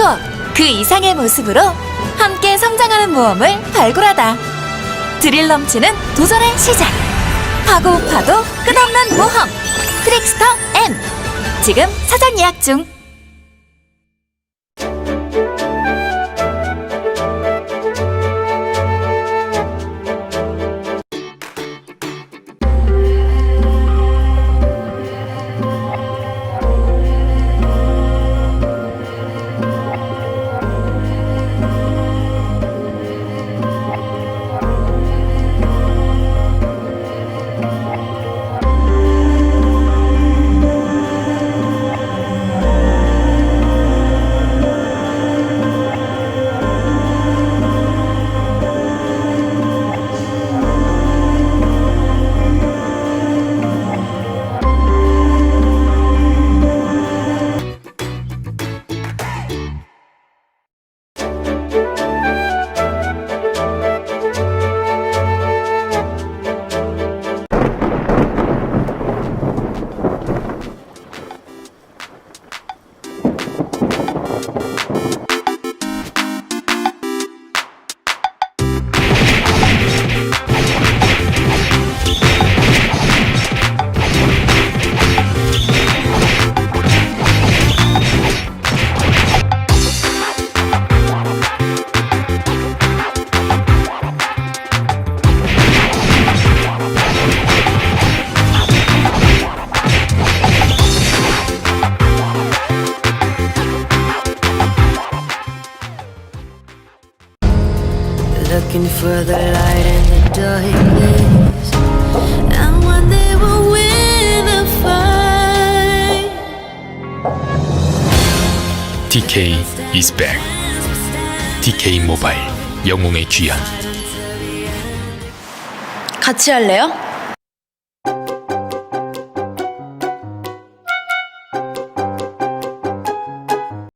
추억 그 이상의 모습으로 함께 성장하는 모험을 발굴하다. 드릴 넘치는 도전의 시작. 하고 파도 끝없는 모험. 트릭스터 M. 지금 사전 예약 중. Looking for the light in the darkness. And when they will win the fight. DK is back. DK 모바일 영웅의 귀환. 같이 할래요?